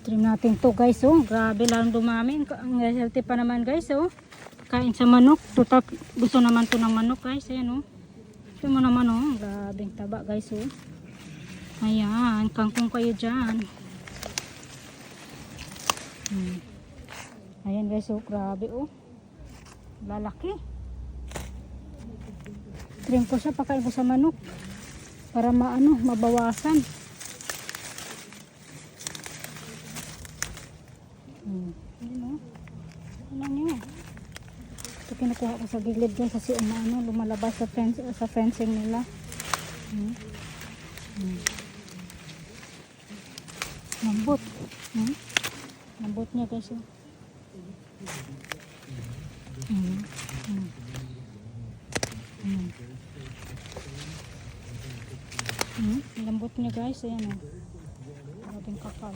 Trim natin to guys oh. Grabe lang dumami. Ang healthy pa naman guys oh. Kain sa manok. Tutak, gusto naman to ng manok guys. Ayan oh. Ito mo naman oh. Grabe ang taba guys oh. Ayan. Kangkong kayo dyan. Hmm. Ayan guys oh. Grabe oh. Lalaki. Trim ko siya. Pakain ko sa manok. Para maano, mabawasan. Hmm. Yun o. Ano nyo? Ito kinukuha ko sa gilid guys kasi umaano, lumalabas sa, fence, sa fencing nila. Hmm. Hmm. Lambot. Hmm. Lambot niya. Oh. Hmm. Hmm. Hmm. Hmm. Lambot niya guys. Ayan o. Oh. Grabing kapal.